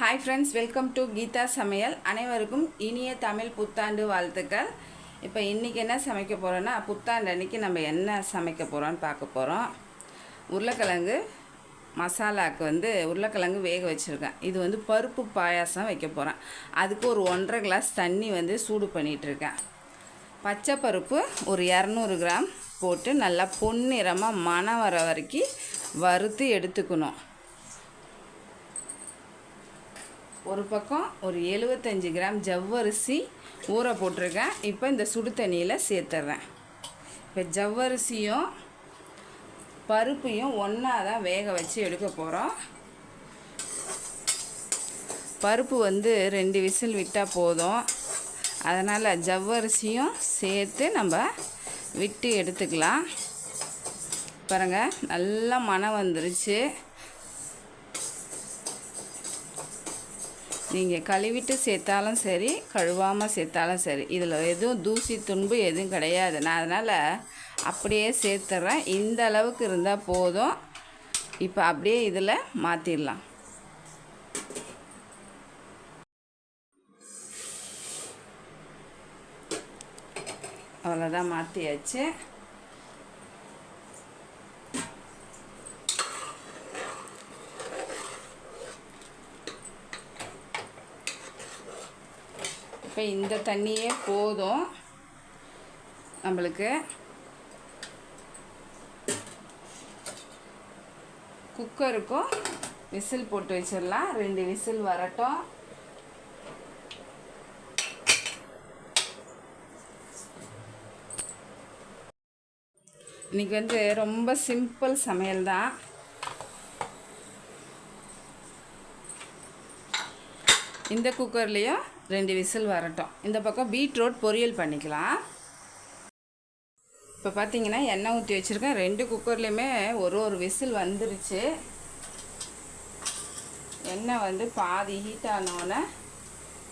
Hi friends welcome to Geetha Samayal அனைவருக்கும் இனிய தமிழ் புத்தாண்டு வாழ்த்துக்கள். இப்போ இன்றைக்கி என்ன சமைக்க போகிறோன்னா புத்தாண்டு அன்றைக்கி நம்ம என்ன சமைக்க போகிறோன்னு பார்க்க போகிறோம் உருளைக்கிழங்கு மசாலாவுக்கு வந்து உருளைக்கிழங்கு வேக வச்சுருக்கேன். இது வந்து பருப்பு பாயாசம் வைக்க போகிறேன் அதுக்கு ஒரு ஒன்றரை கிளாஸ் தண்ணி வந்து சூடு பண்ணிகிட்ருக்கேன் பச்சை பருப்பு ஒரு இரநூறு கிராம் போட்டு நல்லா பொன்னிறமாக மணம் வர வரைக்கும் வறுத்து எடுத்துக்கணும். ஒரு பக்கம் ஒரு எழுபத்தஞ்சி கிராம் ஜவ்வரிசி ஊற போட்டிருக்கேன். இப்போ இந்த சுடு தண்ணியில் சேர்த்துட்றேன் இப்போ ஜவ்வரிசியும் பருப்பையும் ஒன்றா தான் வேக வச்சு எடுக்க போகிறோம் பருப்பு வந்து ரெண்டு விசில் விட்டால் போதும். அதனால் ஜவ்வரிசியும் சேர்த்து நம்ம விட்டு எடுத்துக்கலாம். பாருங்கள் நல்லா மனம் வந்துருச்சு. நீங்கள் கழுவிட்டு சேர்த்தாலும் சரி கழுவாமல் சேர்த்தாலும் சரி இதில் எதுவும் தூசி துன்பு எதுவும் கிடையாது. நான் அதனால் அப்படியே சேர்த்துட்றேன் இந்த அளவுக்கு இருந்தால் போதும். இப்போ அப்படியே இதில் மாற்றிடலாம் அவ்வளோதான் மாற்றியாச்சு இப்போ இந்த தண்ணியே போதும் நம்மளுக்கு. குக்கருக்கும் விசில் போட்டு வச்சிடலாம். ரெண்டு விசில் வரட்டும். இன்றைக்கி வந்து ரொம்ப சிம்பிள் சமையல் தான். இந்த குக்கர்லேயும் ரெண்டு விசில் வரட்டும். இந்த பக்கம் பீட்ரூட் பொரியல் பண்ணிக்கலாம். இப்போ பார்த்தீங்கன்னா எண்ணெய் ஊற்றி வச்சுருக்கேன். ரெண்டு குக்கர்லேயுமே ஒரு ஒரு விசில் வந்துருச்சு. எண்ணெய் வந்து பாதி ஹீட் ஆனோடனே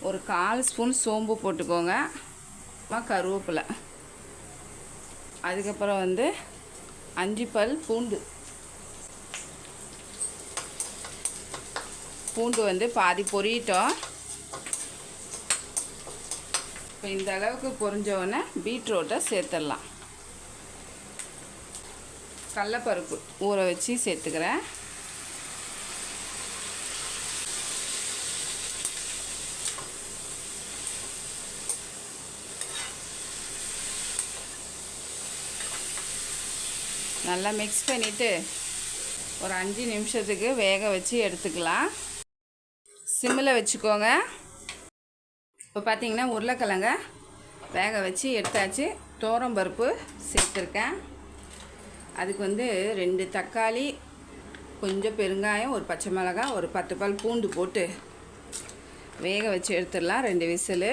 ஒரு கால் ஸ்பூன் சோம்பு போட்டுக்கோங்க. கருவேப்பிலை. அதுக்கப்புறம் வந்து அஞ்சு பல் பூண்டு. பூண்டு வந்து பாதி பொரியட்டும். இப்போ இந்த அளவுக்கு பொரிஞ்சோடனே பீட்ரூட்டை சேர்த்துடலாம். கடலப்பருப்பு ஊற வச்சு சேர்த்துக்கிறேன். நல்லா மிக்ஸ் பண்ணிவிட்டு ஒரு அஞ்சு நிமிஷத்துக்கு வேக வச்சு எடுத்துக்கலாம். சிம்மில் வச்சுக்கோங்க. இப்போ பார்த்தீங்கன்னா உருளைக்கிழங்க வேக வச்சு எடுத்தாச்சு. பருப்பு சேர்த்துருக்கேன். அதுக்கு வந்து ரெண்டு தக்காளி கொஞ்சம் பெருங்காயம் ஒரு பச்சை மிளகாய் ஒரு பத்து பால் பூண்டு போட்டு வேக வச்சு எடுத்துடலாம். ரெண்டு விசிலு.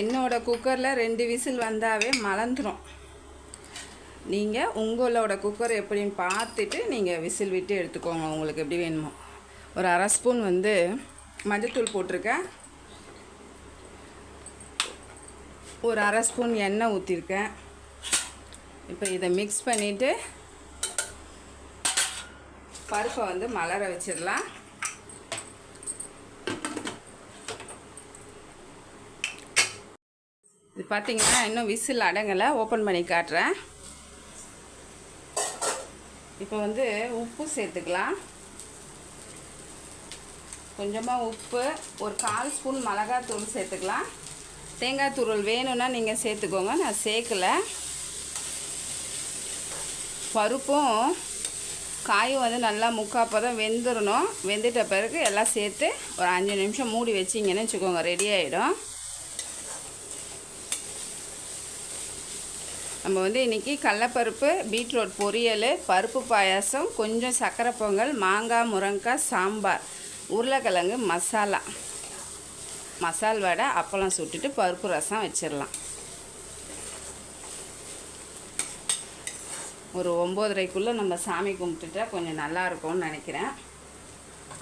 என்னோட குக்கரில் ரெண்டு விசில் வந்தாவே மலர்ந்துடும் நீங்கள் உங்களோட குக்கர் எப்படின்னு பார்த்துட்டு நீங்கள் விசில் விட்டு எடுத்துக்கோங்க. உங்களுக்கு எப்படி வேணுமோ. ஒரு அரை ஸ்பூன் வந்து மஞ்சத்தூள் போட்டிருக்கேன். ஒரு அரை ஸ்பூன் எண்ணெய் ஊற்றிருக்கேன் இப்போ இதை மிக்ஸ் பண்ணிவிட்டு பருப்பை வந்து மலர வச்சிடலாம். இது பார்த்தீங்கன்னா இன்னும் விசில் அடங்கலை. ஓப்பன் பண்ணி காட்டுறேன். இப்போ வந்து உப்பு சேர்த்துக்கலாம். கொஞ்சமாக உப்பு ஒரு கால் ஸ்பூன் மிளகாத்தூள் சேர்த்துக்கலாம். தேங்காய் துருள் வேணும்னா நீங்கள் சேர்த்துக்கோங்க நான் சேர்க்கலை. பருப்பும் காயும் வந்து நல்லா முக்காப்பதம் வெந்துடணும் வெந்துட்ட பிறகு எல்லாம் சேர்த்து ஒரு அஞ்சு நிமிஷம் மூடி வச்சிங்கன்னு வச்சுக்கோங்க ரெடி ஆகிடும் நம்ம வந்து இன்றைக்கி கடலப்பருப்பு பீட்ரூட் பொரியல் பருப்பு பாயாசம் கொஞ்சம் சக்கரை பொங்கல் மாங்காய் முருங்காய் சாம்பார். உருளைக்கிழங்கு மசாலா. மசால் வடை அப்பளம் சுட்டுட்டு பருப்பு ரசம் வச்சிடலாம் ஒரு ஒம்போதரைக்குள்ளே நம்ம சாமி கும்பிட்டுட்டா கொஞ்சம் நல்லா இருக்கும்னு நினைக்கிறேன்.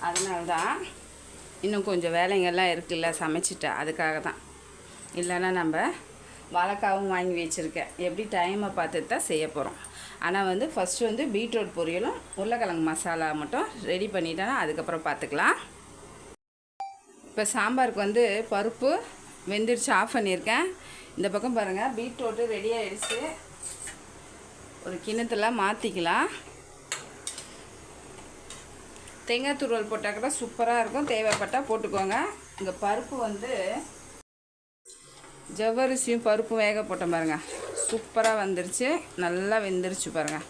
அதனால தான் இன்னும் கொஞ்சம் வேலைங்கள்லாம் இருக்குல்ல சமைச்சிட்டா அதுக்காக தான் இல்லைன்னா நம்ம வாழைக்காவும் வாங்கி வச்சுருக்கேன். எப்படி டைமை பார்த்துட்டு தான் செய்ய போகிறோம் ஆனால் வந்து ஃபஸ்ட்டு வந்து பீட்ரூட் பொரியலும் உருளைக்கிழங்கு மசாலா மட்டும் ரெடி பண்ணிட்டேன்னா அதுக்கப்புறம் பார்த்துக்கலாம். இப்போ சாம்பாருக்கு வந்து பருப்பு வெந்துருச்சு ஆஃப் பண்ணியிருக்கேன். இந்த பக்கம் பாருங்கள் பீட்ரூட்டு ரெடி ஆகிடுச்சு ஒரு கிணத்துல மாற்றிக்கலாம் தேங்காய் துருவல் போட்டால் கூட சூப்பராக இருக்கும். தேவைப்பட்டால் போட்டுக்கோங்க. இங்கே பருப்பு வந்து ஜவ்வரிசியும் பருப்பும் வேக போட்டேன் பாருங்க. சூப்பராக வந்துருச்சு. நல்லா வெந்துருச்சு பாருங்க.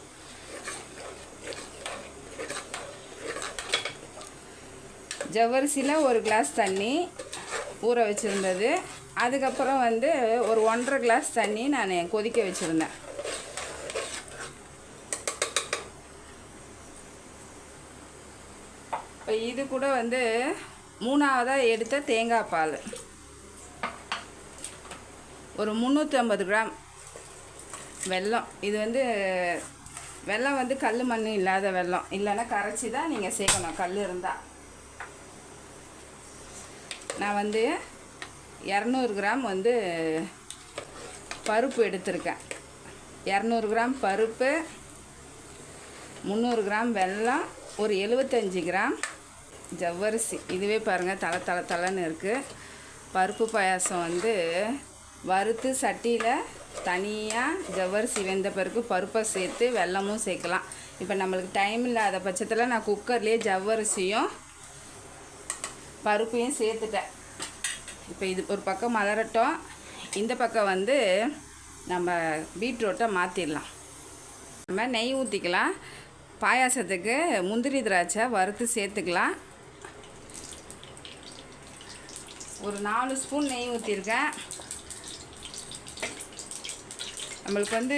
ஜவ்வரிசியில் ஒரு கிளாஸ் தண்ணி ஊற வச்சுருந்தது. அதுக்கப்புறம் வந்து ஒரு ஒன்றரை கிளாஸ் தண்ணி நான் கொதிக்க வச்சுருந்தேன். இப்போ இது கூட வந்து மூணாவதாக எடுத்த தேங்காய் பால். ஒரு முந்நூற்றி ஐம்பது கிராம் வெல்லம். இது வந்து வெல்லம் வந்து கல் மண் இல்லாத வெல்லம். இல்லைன்னா கரைச்சி தான் நீங்கள் சேர்க்கணும் கல் இருந்தால் நான் வந்து இரநூறு கிராம் வந்து பருப்பு எடுத்திருக்கேன். இரநூறு கிராம் பருப்பு முந்நூறு கிராம் வெல்லம் ஒரு எழுபத்தஞ்சி கிராம் ஜவ்வரிசி. இதுவே பாருங்கள் தலை தலை தலைன்னு இருக்குது பருப்பு பாயாசம் வந்து வறுத்து சட்டியில் தனியாக ஜவ்வரிசி வெந்த பிறகு பருப்பை சேர்த்து வெல்லமும் சேர்க்கலாம். இப்போ நம்மளுக்கு டைம் இல்லாத பட்சத்தில் நான் குக்கர்லேயே ஜவ்வரிசியும் பருப்பையும் சேர்த்துட்டேன். இப்போ இது ஒரு பக்கம் மலரட்டும். இந்த பக்கம் வந்து நம்ம பீட்ரூட்டை மாற்றிடலாம் நம்ம நெய் ஊற்றிக்கலாம் பாயாசத்துக்கு முந்திரி திராட்சை வறுத்து சேர்த்துக்கலாம். ஒரு நாலு ஸ்பூன் நெய் ஊற்றிருக்கேன் நம்மளுக்கு வந்து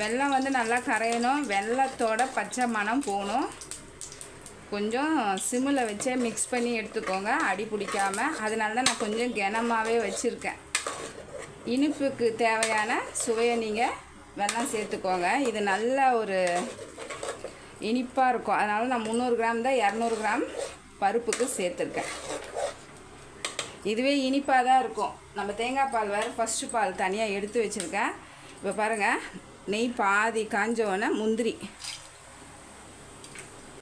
வெல்லம் வந்து நல்லா கரையணும். வெள்ளத்தோட பச்சை மணம் போகணும். கொஞ்சம் சிம்மில் வச்சே மிக்ஸ் பண்ணி எடுத்துக்கோங்க. அடி பிடிக்காமல் அதனால தான் நான் கொஞ்சம் கனமாகவே வச்சுருக்கேன். இனிப்புக்கு தேவையான சுவையை நீங்கள் வெல்லம் சேர்த்துக்கோங்க. இது நல்ல ஒரு இனிப்பாக இருக்கும். அதனால் நான் முந்நூறு கிராம் தான் இரநூறு கிராம் பருப்புக்கு சேர்த்துருக்கேன். இதுவே இனிப்பாக தான் இருக்கும். நம்ம தேங்காய் பால் வேறு ஃபஸ்ட்டு பால் தனியாக எடுத்து வச்சுருக்கேன். இப்போ பாருங்கள் நெய் பாதி காஞ்சோடனே முந்திரி.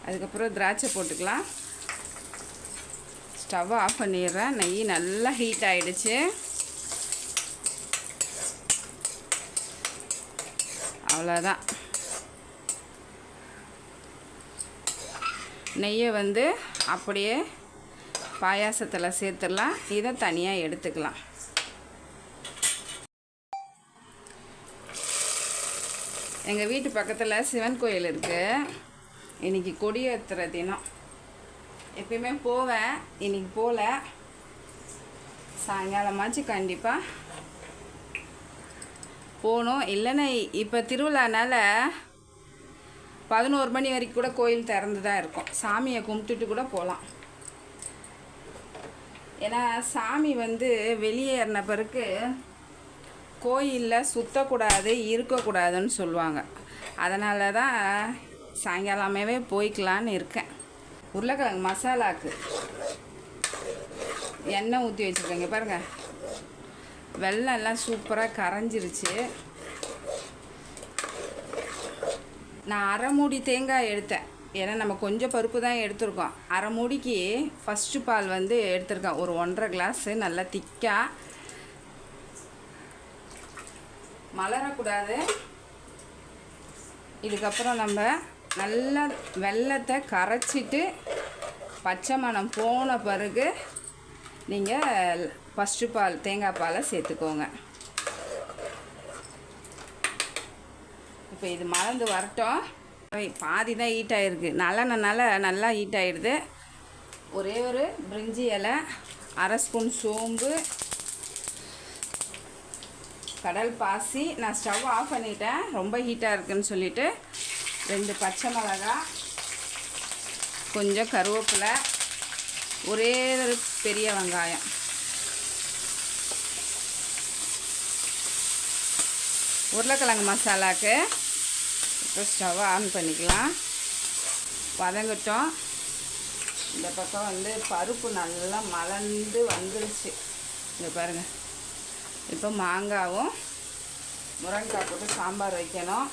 அதுக்கப்புறம் திராட்சை போட்டுக்கலாம். ஸ்டவ் ஆஃப் பண்ணிடுறேன். நெய் நல்லா ஹீட் ஆகிடுச்சு அவ்வளோதான் நெய்யை வந்து அப்படியே பாயாசத்தில் சேர்த்துடலாம். இதை தனியாக எடுத்துக்கலாம். எங்கள் வீட்டு பக்கத்தில் சிவன் கோயில் இருக்குது இன்றைக்கி கொடியேற்றுற தினம். எப்பயுமே போவேன். இன்றைக்கி போகல சாயங்காலமாச்சு கண்டிப்பாக போகணும். இல்லைன்னா இப்போ திருவிழானால பதினோரு மணி வரைக்கும் கூட கோயில் திறந்து தான் இருக்கும். சாமியை கும்பிட்டுட்டு கூட போகலாம். ஏன்னா சாமி வந்து வெளியேறின பிறகு கோயிலில் சுற்றக்கூடாது இருக்கக்கூடாதுன்னு சொல்லுவாங்க. அதனால தான் சாயங்காலமாகவே போய்க்கலான்னு இருக்கேன். உருளைக்கிழங்கு மசாலாக்கு எண்ணெய் ஊற்றி வச்சுருக்கேங்க பாருங்கள் வெள்ளம் எல்லாம் சூப்பராக கரைஞ்சிருச்சு. நான் அரை மூடி தேங்காய் எடுத்தேன். ஏன்னா நம்ம கொஞ்சம் பருப்பு தான் எடுத்திருக்கோம். அரை மூடிக்கு ஃபஸ்ட்டு பால் வந்து எடுத்திருக்கேன். ஒரு ஒன்றரை கிளாஸு நல்லா திக்காக மலரக்கூடாது. இதுக்கப்புறம் நம்ம நல்லா வெள்ளத்தை கரைச்சிட்டு பச்சை மணம் போன பிறகு நீங்கள் ஃபஸ்ட்டு பால் தேங்காய் பாலை சேர்த்துக்கோங்க. இப்போ இது மறந்து வரட்டும். பாதி தான் ஹீட் ஆகிருக்கு நல்லெண்ணனால நல்லா ஹீட் ஆகிடுது ஒரே ஒரு பிரிஞ்சி இலை அரை ஸ்பூன் சோம்பு கடல் பாசி. நான் ஸ்டவ் ஆஃப் பண்ணிட்டேன். ரொம்ப ஹீட்டாக இருக்குன்னு சொல்லிவிட்டு ரெண்டு பச்சை மிளகா கொஞ்சம் கருவேப்பிலை ஒரே ஒரு பெரிய வெங்காயம். உருளைக்கிழங்கு மசாலாவுக்கு இப்போ ஸ்டவ் ஆன் பண்ணிக்கலாம். வதங்கட்டும். இந்த பக்கம் வந்து பருப்பு நல்லா மலர்ந்து வந்துருச்சு. இங்கே பாருங்கள் இப்போ மாங்காவும் முருங்கைக்காய் போட்டு சாம்பார் வைக்கணும்.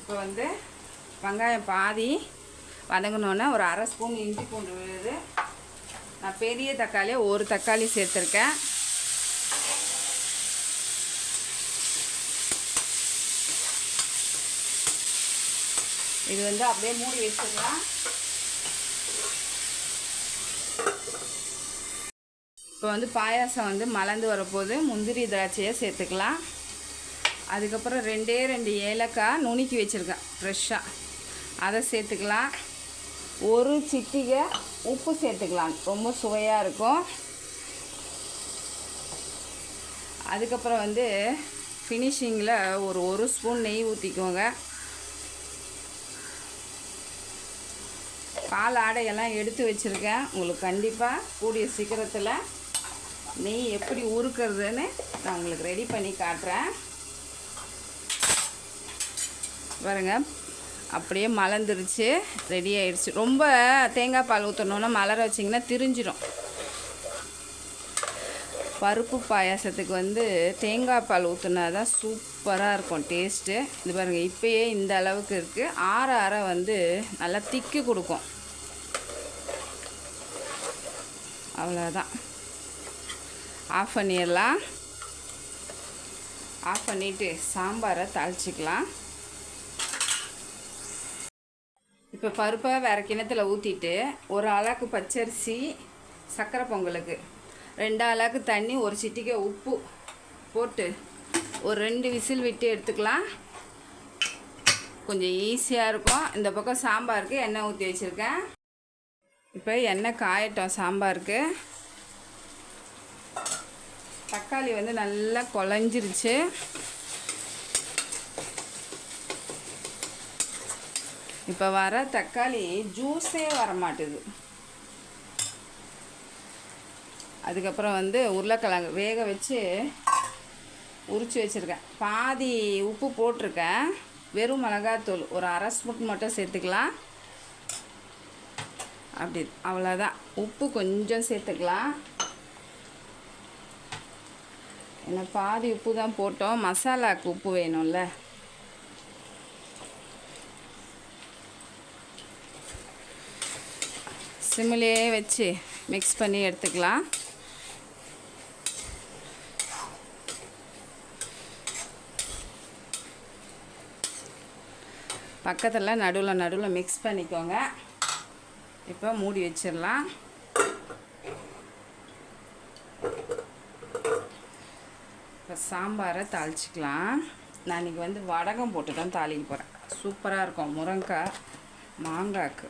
இப்போ வந்து வெங்காயம் பாதி வதங்கினோன்னே ஒரு அரை ஸ்பூன் இஞ்சி பூண்டு விழுது. நான் பெரிய தக்காளியை ஒரு தக்காளி சேர்த்துருக்கேன். இது வந்து அப்படியே மூடி வச்சிடலாம். இப்போ வந்து பாயாசம் வந்து மலர்ந்து வரப்போது முந்திரி திராட்சையை சேர்த்துக்கலாம். அதுக்கப்புறம் ரெண்டே ரெண்டு ஏலக்காய் நுணுக்கி வச்சுருக்கேன் ஃப்ரெஷ்ஷாக அதை சேர்த்துக்கலாம். ஒரு சிட்டிகை உப்பு சேர்த்துக்கலாம். ரொம்ப சுவையாக இருக்கும். அதுக்கப்புறம் வந்து ஃபினிஷிங்கில் ஒரு ஒரு ஸ்பூன் நெய் ஊற்றிக்கோங்க பால் ஆடையெல்லாம் எடுத்து வச்சுருக்கேன். உங்களுக்கு கண்டிப்பாக கூடிய சீக்கிரத்தில் நெய் எப்படி உருக்கிறதுன்னு நான் உங்களுக்கு ரெடி பண்ணி காட்டுறேன். பாருங்க அப்படியே மலர்ந்துருச்சு ரெடி ஆயிடுச்சு. ரொம்ப தேங்காய் பால் ஊற்றணுன்னா மலர வச்சிங்கன்னா திரிஞ்சிடும் பருப்பு பாயாசத்துக்கு வந்து தேங்காய் பால் ஊற்றுனா தான் சூப்பராக இருக்கும் டேஸ்ட்டு. இது பாருங்கள் இப்போயே இந்த அளவுக்கு இருக்குது ஆற ஆற வந்து நல்லா திக்கு கொடுக்கும். அவ்வளோதான் ஆஃப் பண்ணிடலாம். ஆஃப் பண்ணிவிட்டு சாம்பாரை தாளிச்சிக்கலாம். இப்போ பருப்பை வேறு கிணத்துல ஊற்றிட்டு ஒரு அளாக்கு பச்சரிசி சர்க்கரை பொங்கலுக்கு. ரெண்டு அளவுக்கு தண்ணி ஒரு சிட்டிக்க உப்பு போட்டு ஒரு ரெண்டு விசில் விட்டு எடுத்துக்கலாம். கொஞ்சம் ஈஸியாக இருக்கும். இந்த பக்கம் சாம்பாருக்கு எண்ணெய் ஊற்றி வச்சுருக்கேன். இப்போ எண்ணெய் காயட்டும் சாம்பாருக்கு. தக்காளி வந்து நல்லா குழஞ்சிருச்சு. இப்போ வர தக்காளி ஜூஸே வரமாட்டுது. அதுக்கப்புறம் வந்து உருளைக்கிழங்கு வேக வச்சு உரிச்சு வச்சுருக்கேன். பாதி உப்பு போட்டிருக்கேன். வெறும் மிளகாத்தூள் ஒரு அரை ஸ்பூன் மட்டும் சேர்த்துக்கலாம். அப்படி அவ்வளோதான் உப்பு கொஞ்சம் சேர்த்துக்கலாம். ஏன்னா பாதி உப்பு தான் போட்டோம். மசாலாவுக்கு உப்பு வேணும்ல. சிம்மிலே வச்சு மிக்ஸ் பண்ணி எடுத்துக்கலாம். பக்கத்தில் நடுவில் நடுவில் மிக்ஸ் பண்ணிக்கோங்க. இப்போ மூடி வச்சிடலாம். இப்போ சாம்பாரை தாளிச்சிக்கலாம். நான் இன்றைக்கி வந்து வடகம் போட்டு தான் தாளிக்க போகிறேன் சூப்பராக இருக்கும். முருங்காய் மாங்காய்க்கு.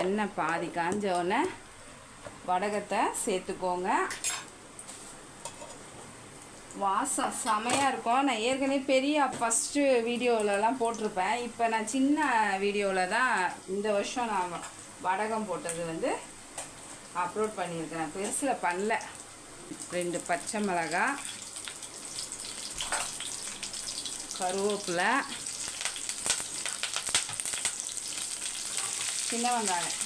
எண்ணெய் பாதி காஞ்ச உடனே வடகத்தை சேர்த்துக்கோங்க. வாசம் செமையாக இருக்கும். நான் ஏற்கனவே பெரிய ஃபஸ்ட்டு வீடியோவிலலாம் போட்டிருப்பேன். இப்போ நான் சின்ன வீடியோவில் தான் இந்த வருஷம் நான் வடகம் போட்டது வந்து அப்லோட் பண்ணியிருக்கேன். பெருசில் பண்ணல. ரெண்டு பச்சை மிளகாய் கருவேப்பிலை சின்ன வெங்காயம்.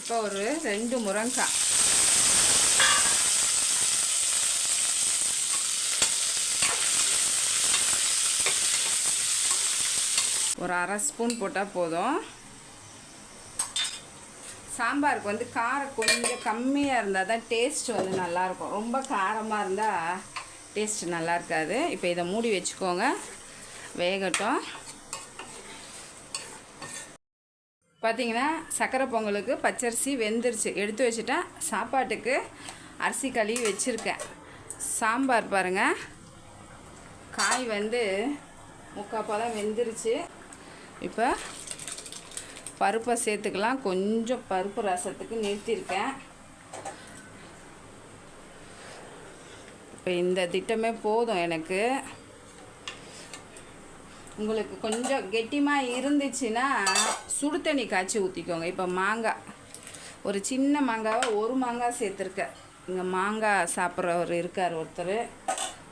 இப்போ ஒரு ரெண்டு முருங்காய் ஒரு அரை ஸ்பூன் போட்டால் போதும். சாம்பாருக்கு வந்து காரம் கொஞ்சம் கம்மியாக இருந்தால் தான் டேஸ்ட் வந்து நல்லாயிருக்கும். ரொம்ப காரமாக இருந்தால் டேஸ்ட் நல்லா இருக்காது. இப்போ இதை மூடி வச்சுக்கோங்க. வேகட்டும். பார்த்தீங்கன்னா சக்கரை பொங்கலுக்கு பச்சரிசி வெந்துருச்சு. எடுத்து வச்சுட்டேன் சாப்பாட்டுக்கு அரிசி கழுவி வச்சுருக்கேன். சாம்பார் பாருங்கள் காய் வந்து முக்கால் பழம் வெந்துருச்சு. இப்போ பருப்பை சேர்த்துக்கலாம். கொஞ்சம் பருப்பு ரசத்துக்கு நிறுத்தியிருக்கேன் இப்போ இந்த திட்டமே போதும் எனக்கு. உங்களுக்கு கொஞ்சம் கெட்டிமாக இருந்துச்சுன்னா சுடு தண்ணி காய்ச்சி ஊற்றிக்கோங்க இப்போ மாங்காய் ஒரு சின்ன மாங்காவை ஒரு மாங்காய் சேர்த்துருக்கேன் இங்கே மாங்காய் சாப்பிட்றவர் இருக்கார் ஒருத்தர்.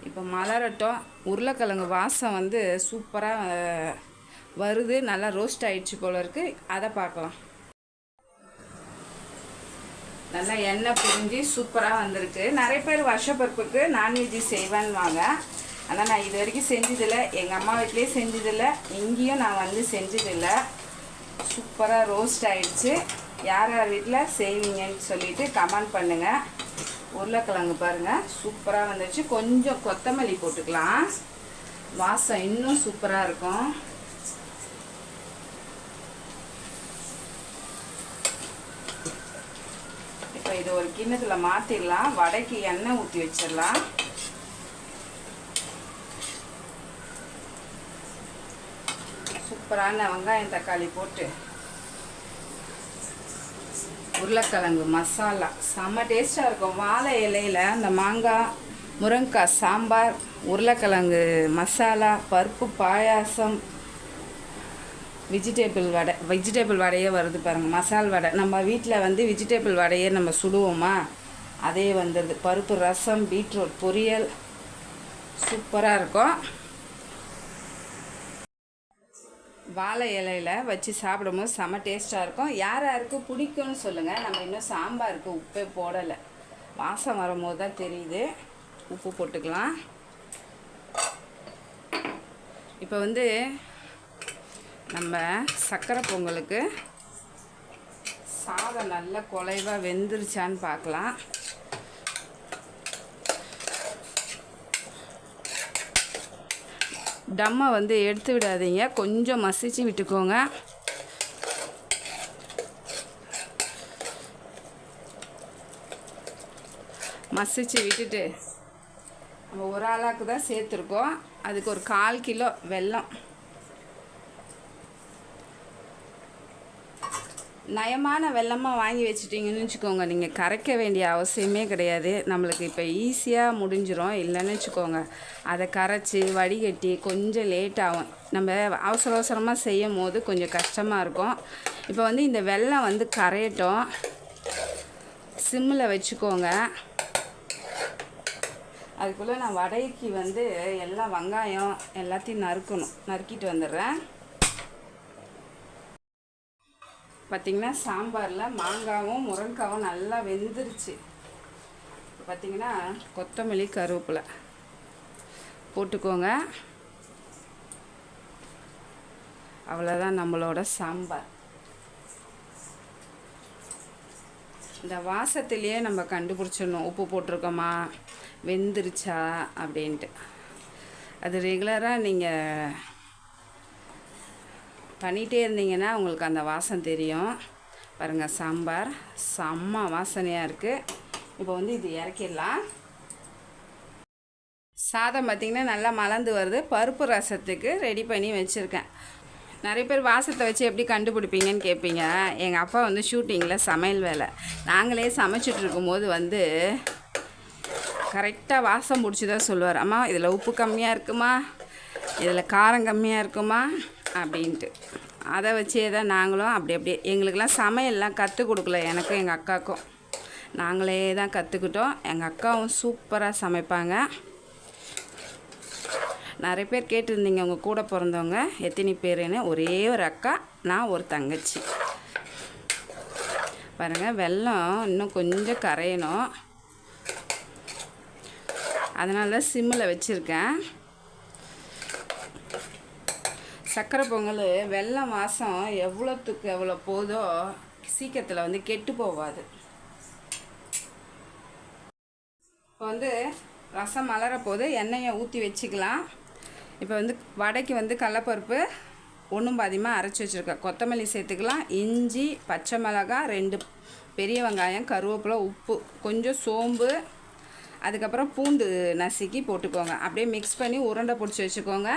இப்போ மலரட்டும் உருளைக்கிழங்கு வாசம் வந்து சூப்பராக வருது. நல்லா ரோஸ்ட் ஆகிடுச்சு போல இருக்குது அதை பார்க்கலாம் நல்லா எண்ணெய் பிரிஞ்சு சூப்பராக வந்திருக்கு. நிறைய பேர் வருஷப்பருப்புக்கு நான்வெஜ் செய்வேன்னுவாங்க. ஆனால் நான் இது வரைக்கும் செஞ்சதில்லை. எங்கள் அம்மா வீட்லேயே செஞ்சதில்லை. எங்கேயும் நான் வந்து செஞ்சதில்லை. சூப்பராக ரோஸ்ட் ஆகிடுச்சு யார் யார் வீட்டில் செய்வீங்கன்னு சொல்லிவிட்டு கமெண்ட் பண்ணுங்கள் உருளைக்கிழங்கு பாருங்கள் சூப்பராக வந்துடுச்சு கொஞ்சம் கொத்தமல்லி போட்டுக்கலாம். வாசம் இன்னும் சூப்பராக இருக்கும். இப்போ இது ஒரு கிண்ணத்தில் மாற்றிடலாம் வடைக்கு எண்ணெய் ஊற்றி வச்சிடலாம் சூப்பரான வெங்காயம் தக்காளி போட்டு உருளைக்கிழங்கு மசாலா. செம்ம டேஸ்ட்டாக இருக்கும். வாழை இலையில் அந்த மாங்காய் முருங்கைக்காய் சாம்பார் உருளைக்கிழங்கு மசாலா பருப்பு பாயாசம் வெஜிடேபிள் வடை வெஜிடேபிள் வடையே வருது பாருங்கள் மசால் வடை. நம்ம வீட்டில் வந்து வெஜிடேபிள் வடையே நம்ம சுடுவோமா? அதே வந்துடுது பருப்பு ரசம் பீட்ரூட் பொரியல். சூப்பராக இருக்கும். வாழை இலையில் வச்சு சாப்பிடும்போது செம டேஸ்ட்டாக இருக்கும். யார் யாருக்கு பிடிக்கும்னு சொல்லுங்கள் நம்ம இன்னும் சாம்பாருக்கு உப்பே போடலை. வாசம் வரும்போது தான் தெரியுது. உப்பு போட்டுக்கலாம். இப்போ வந்து நம்ம சர்க்கரை பொங்கலுக்கு சாதம் நல்ல குலைவாக வெந்துருச்சான்னு பார்க்கலாம். டம்மை வந்து எடுத்து விடாதீங்க. கொஞ்சம் மசிச்சு விட்டுக்கோங்க. மசிச்சு விட்டுட்டு நம்ம ஒரு ஆளாக்கு தான் சேர்த்துருக்கோம். அதுக்கு ஒரு கால் கிலோ வெல்லம். நயமான வெள்ளமாக வாங்கி வச்சிட்டிங்கன்னு வச்சுக்கோங்க. நீங்கள் கரைக்க வேண்டிய அவசியமே கிடையாது. நம்மளுக்கு இப்போ ஈஸியாக முடிஞ்சிடும் இல்லைன்னு வச்சுக்கோங்க. அதை கரைச்சி வடிகட்டி கொஞ்சம் லேட் ஆகும். நம்ம அவசர அவசரமாக செய்யும் போது கொஞ்சம் கஷ்டமாக இருக்கும். இப்போ வந்து இந்த வெள்ளம் வந்து கரையட்டும். சிம்மில் வச்சுக்கோங்க. அதுக்குள்ளே நான் வடைக்கு வந்து எல்லா வெங்காயம் எல்லாத்தையும் நறுக்கணும். நறுக்கிட்டு வந்துடுறேன். பார்த்திங்கன்னா சாம்பாரில் மாங்காவும் முருங்காவும் நல்லா வெந்துருச்சு. பார்த்திங்கன்னா கொத்தமல்லி கருவேப்பிலை போட்டுக்கோங்க. அவ்வளோதான் நம்மளோட சாம்பார். இந்த வாசத்துலேயே நம்ம கண்டுபிடிச்சிடணும். உப்பு போட்டிருக்கோமா? வெந்துருச்சா? அப்படின்ட்டு. அது ரெகுலராக நீங்கள் பண்ணிகிட்டே இருந்தீங்கன்னா உங்களுக்கு அந்த வாசம் தெரியும். பாருங்கள் சாம்பார். செம்ம வாசனையாக இருக்குது இப்போ வந்து இது இறக்கிடலாம். சாதம் பார்த்திங்கன்னா நல்லா மலர்ந்து வருது. பருப்பு ரசத்துக்கு ரெடி பண்ணி வச்சுருக்கேன். நிறைய பேர் வாசத்தை வச்சு எப்படி கண்டுபிடிப்பீங்கன்னு கேட்பீங்க. எங்கள் அப்பா வந்து ஷூட்டிங்கில் சமையல் வேலை. நாங்களே சமைச்சிட்டு இருக்கும்போது வந்து கரெக்டாக வாசம் பிடிச்சி தான் சொல்லுவார். அம்மா இதில் உப்பு கம்மியாக இருக்குமா? இதில் காரம் கம்மியாக இருக்குமா? அப்படின்ட்டு. அதை வச்சே தான் நாங்களும் அப்படி அப்படியே எங்களுக்கெல்லாம் சமையல்லாம் கற்றுக் கொடுக்கல எனக்கும் எங்கள் அக்காவுக்கும் நாங்களே தான் கற்றுக்கிட்டோம் எங்கள் அக்காவும் சூப்பராக சமைப்பாங்க. நிறைய பேர் கேட்டிருந்தீங்க உங்கள் கூட பிறந்தவங்க எத்தனை பேருன்னு. ஒரே ஒரு அக்கா நான் ஒரு தங்கச்சி. பாருங்கள் வெல்லம் இன்னும் கொஞ்சம் கரையணும். அதனால சிம்மில் வச்சுருக்கேன். சக்கரை பொங்கல் வெள்ளை மாதம் எவ்வளோத்துக்கு எவ்வளோ போதோ சீக்கிரத்தில் வந்து கெட்டு போகாது. இப்போ வந்து ரசம் மலர போது எண்ணெயை ஊற்றி வச்சுக்கலாம். இப்போ வந்து வடைக்கு வந்து கடலப்பருப்பு ஒன்றும் பாதியமாக அரைச்சி வச்சுருக்கேன். கொத்தமல்லி சேர்த்துக்கலாம். இஞ்சி பச்சை மிளகாய் ரெண்டு பெரிய வெங்காயம் கருவேப்பிலை உப்பு கொஞ்சம் சோம்பு அதுக்கப்புறம் பூண்டு நசுக்கி போட்டுக்கோங்க. அப்படியே மிக்ஸ் பண்ணி உருண்டை பிடிச்சி வச்சுக்கோங்க.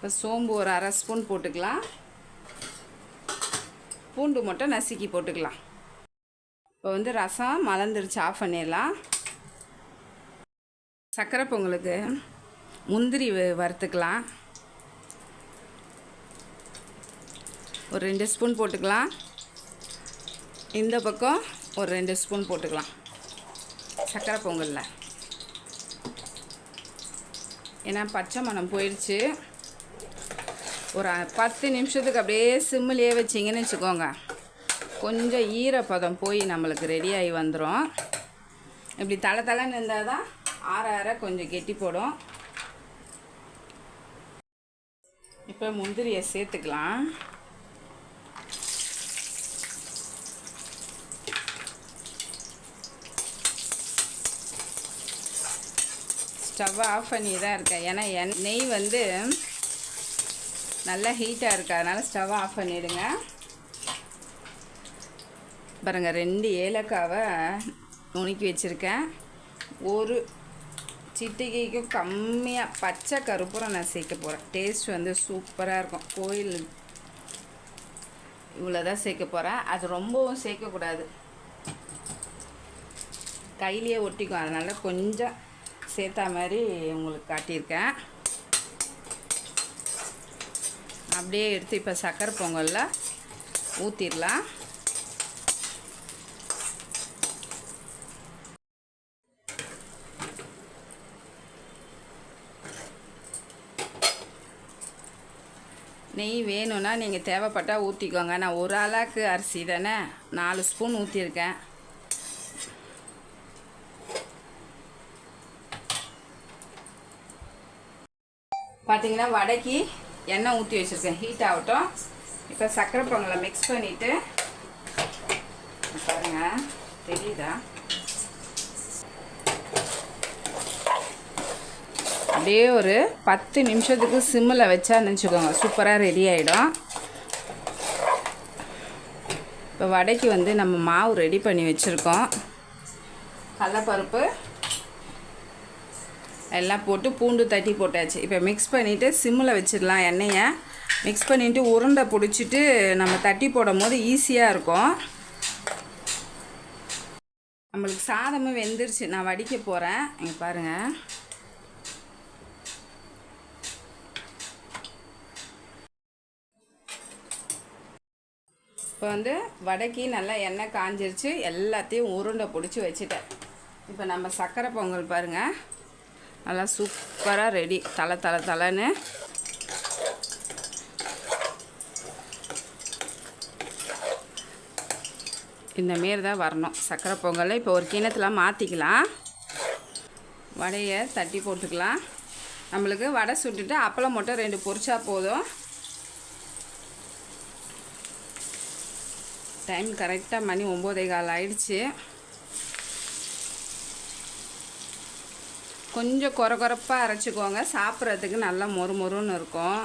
இப்போ சோம்பு ஒரு அரை ஸ்பூன் போட்டுக்கலாம். பூண்டு மட்டும் நசுக்கி போட்டுக்கலாம். இப்போ வந்து ரசம் மலர்ந்துருச்சு ஆஃப் பண்ணிடலாம். சர்க்கரை பொங்கலுக்கு முந்திரி வறுத்துக்கலாம். ஒரு ரெண்டு ஸ்பூன் போட்டுக்கலாம். இந்த பக்கம் ஒரு ரெண்டு ஸ்பூன் போட்டுக்கலாம். சர்க்கரை பொங்கலில். ஏன்னா பச்சை மனம் போயிடுச்சு. ஒரு பத்து நிமிஷத்துக்கு அப்படியே சிம்மிலேயே வச்சிங்கன்னு வச்சுக்கோங்க. கொஞ்சம் ஈரப்பதம் போய் நம்மளுக்கு ரெடியாகி வந்துடும் இப்படி தலை தலைன்னு இருந்தால் தான் ஆற ஆற கொஞ்சம் கெட்டி போடும். இப்போ முந்திரியை சேர்த்துக்கலாம். ஸ்டவ் ஆஃப் பண்ணி தான் இருக்கேன். ஏன்னா என் நெய் வந்து நல்லா ஹீட்டாக இருக்கிறதுனால அதனால் ஸ்டவ் ஆஃப் பண்ணிவிடுங்க பாருங்கள் ரெண்டு ஏலக்காவை நுணுக்கி வச்சுருக்கேன். ஒரு சிட்டிகைக்கும் கம்மியாக பச்சை கருப்பூரம் நான் சேர்க்க போகிறேன் டேஸ்ட் வந்து சூப்பராக இருக்கும். கோயில் இவ்வளோ தான் சேர்க்க போகிறேன் அது ரொம்பவும் சேர்க்கக்கூடாது கையிலேயே ஒட்டிக்கும். அதனால் கொஞ்சம் சேர்த்தா மாதிரி உங்களுக்கு காட்டியிருக்கேன். அப்படியே எடுத்து இப்போ சக்கரை பொங்கலில் ஊற்றிடலாம் நெய் வேணும்னா நீங்கள் தேவைப்பட்டால் ஊற்றிக்கோங்க நான் ஒரு ஆளாக்கு அரிசி தானே நாலு ஸ்பூன் ஊற்றிருக்கேன் பார்த்தீங்கன்னா வடைக்கு எண்ணெய் ஊற்றி வச்சுருக்கேன். ஹீட் ஆகட்டும். இப்போ சக்கரை பொங்கலை மிக்ஸ் பண்ணிவிட்டு பாருங்க தெரியுதா? அப்படியே ஒரு பத்து நிமிஷத்துக்கு சிம்மில் வச்சா நினச்சிக்கோங்க. சூப்பராக ரெடி ஆகிடும் இப்போ வடைக்கு வந்து நம்ம மாவு ரெடி பண்ணி வச்சுருக்கோம். கடலப்பருப்பு எல்லாம் போட்டு பூண்டு தட்டி போட்டாச்சு. இப்போ மிக்ஸ் பண்ணிவிட்டு சிம்மில் வச்சிடலாம் எண்ணெயை. மிக்ஸ் பண்ணிவிட்டு உருண்டை பிடிச்சிட்டு நம்ம தட்டி போடும் போது ஈஸியாக இருக்கும். நம்மளுக்கு சாதமும் வெந்துருச்சு. நான் வடிக்க போகிறேன் இங்கே பாருங்கள் இப்போ வந்து வடக்கி நல்லா எண்ணெய் காஞ்சிருச்சு. எல்லாத்தையும் உருண்டை பிடிச்சி வச்சுட்டேன். இப்போ நம்ம சக்கரை பொங்கல் பாருங்கள் நல்லா சூப்பராக ரெடி. தலை தலை தலைன்னு. இந்த மாரி தான் வரணும். சக்கரை பொங்கல் இப்போ ஒரு கிணத்துல மாற்றிக்கலாம் வடையை தட்டி போட்டுக்கலாம். நம்மளுக்கு வடை சுட்டுட்டு அப்பளம் மட்டும் ரெண்டு பொரிச்சா போதும். டைம் கரெக்டாக மணி ஒம்போதே கால் ஆயிடுச்சு. கொஞ்சம் குற குறப்பாக அரைச்சிக்கோங்க. சாப்பிட்றதுக்கு நல்லா மொறு மொறுன்னு இருக்கும்.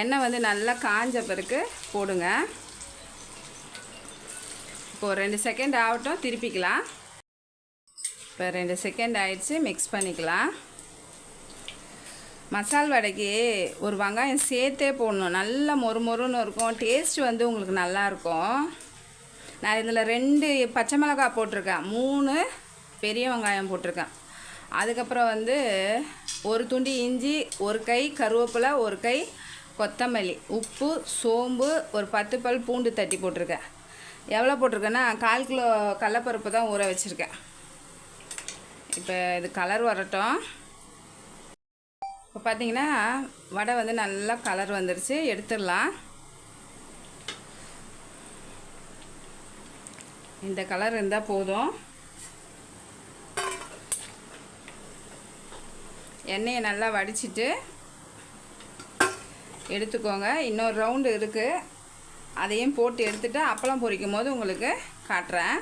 எண்ணெய் வந்து நல்லா காஞ்ச பிறகு போடுங்க. இப்போ ரெண்டு செகண்ட் ஆகட்டும் திருப்பிக்கலாம். இப்போ ரெண்டு செகண்ட் ஆயிடுச்சு மிக்ஸ் பண்ணிக்கலாம். மசால் வடைக்கு ஒரு வெங்காயம் சேர்த்தே போடணும். நல்லா மொறு மொறுன்னு இருக்கும். டேஸ்ட் வந்து உங்களுக்கு நல்லாயிருக்கும் நான் இதில் ரெண்டு பச்சை மிளகாய் போட்டிருக்கேன். மூணு பெரிய வெங்காயம் போட்டிருக்கேன். அதுக்கப்புறம் வந்து ஒரு துண்டி இஞ்சி ஒரு கை கருவேப்பிலை ஒரு கை கொத்தமல்லி உப்பு சோம்பு ஒரு பத்து பல் பூண்டு தட்டி போட்டிருக்கேன். எவ்வளோ போட்டிருக்கேன்னா கால் கிலோ கடலப்பருப்பு தான் ஊற வச்சுருக்கேன். இப்போ இது கலர் வரட்டும். இப்போ பார்த்தீங்கன்னா வடை வந்து நல்லா கலர் வந்துருச்சு. எடுத்துடலாம். இந்த கலர் இருந்தால் போதும். எண்ணெயை நல்லா வடிச்சிட்டு எடுத்துக்கோங்க. இன்னொரு ரவுண்டு இருக்குது அதையும் போட்டு எடுத்துகிட்டு அப்பளம் பொரிக்கும் போது உங்களுக்கு காட்டுறேன்.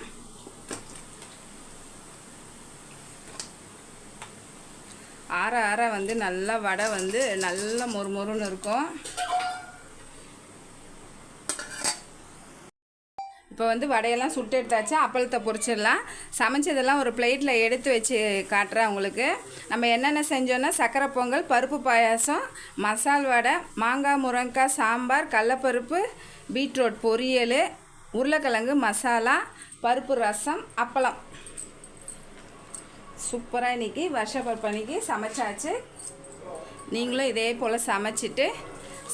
ஆற ஆற வந்து நல்லா வடை வந்து நல்லா மொறு மொறுன்னு இருக்கும். இப்போ வந்து வடையெல்லாம் சுட்டு எடுத்தாச்சு அப்பளத்தை பொறிச்சிடலாம் சமைச்சதெல்லாம் ஒரு பிளேட்டில் எடுத்து வச்சு காட்டுறேன் உங்களுக்கு. நம்ம என்னென்ன செஞ்சோன்னா சக்கரை பொங்கல் பருப்பு பாயாசம் மசால் வடை மாங்காய் முருங்கைக்காய் சாம்பார் கடலப்பருப்பு பீட்ரூட் பொரியல் உருளைக்கிழங்கு மசாலா பருப்பு ரசம் அப்பளம். சூப்பராக இன்றைக்கி வருஷப்பருப்பு அன்னைக்கு சமைச்சாச்சு. நீங்களும் இதே போல் சமைச்சிட்டு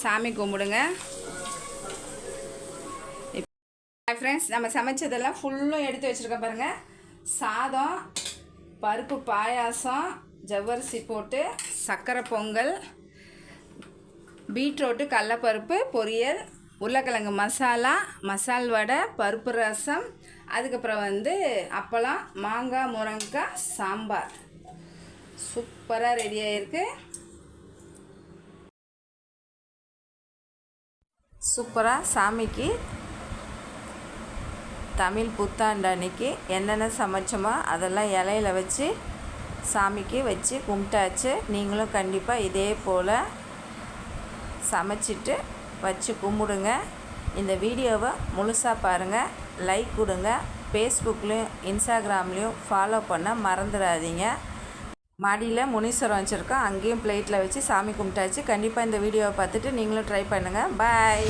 சாமி கும்பிடுங்க. ஃப்ரெண்ட்ஸ் நம்ம சமைச்சதெல்லாம் ஃபுல்லும் எடுத்து வச்சுருக்கோம் பாருங்கள் சாதம் பருப்பு பாயாசம் ஜவ்வரிசி போட்டு சர்க்கரை பொங்கல் பீட்ரூட்டு கடலப்பருப்பு பொரியல் உருளைக்கிழங்கு மசாலா மசால் வடை பருப்பு ரசம் அதுக்கப்புறம் வந்து அப்பளம் மாங்காய் முருங்கைக்காய் சாம்பார். சூப்பராக ரெடி ஆகிருக்கு சூப்பராக சாமிக்கு தமிழ் புத்தாண்டு அன்னைக்கு என்னென்ன சமைச்சோமோ அதெல்லாம் இலையில வச்சு சாமிக்கு வச்சு கும்பிட்டாச்சு. நீங்களும் கண்டிப்பாக இதே போல் சமைச்சிட்டு வச்சு கும்பிடுங்க. இந்த வீடியோவை முழுசாக பாருங்கள் லைக் கொடுங்க. ஃபேஸ்புக்லேயும் இன்ஸ்டாகிராம்லேயும் ஃபாலோ பண்ண மறந்துடாதீங்க. மாடியில் முனீஸ்வரம் வச்சுருக்கோம். அங்கேயும் பிளேட்டில் வச்சு சாமி கும்பிட்டாச்சு. கண்டிப்பாக இந்த வீடியோவை பார்த்துட்டு நீங்களும் ட்ரை பண்ணுங்கள் பாய்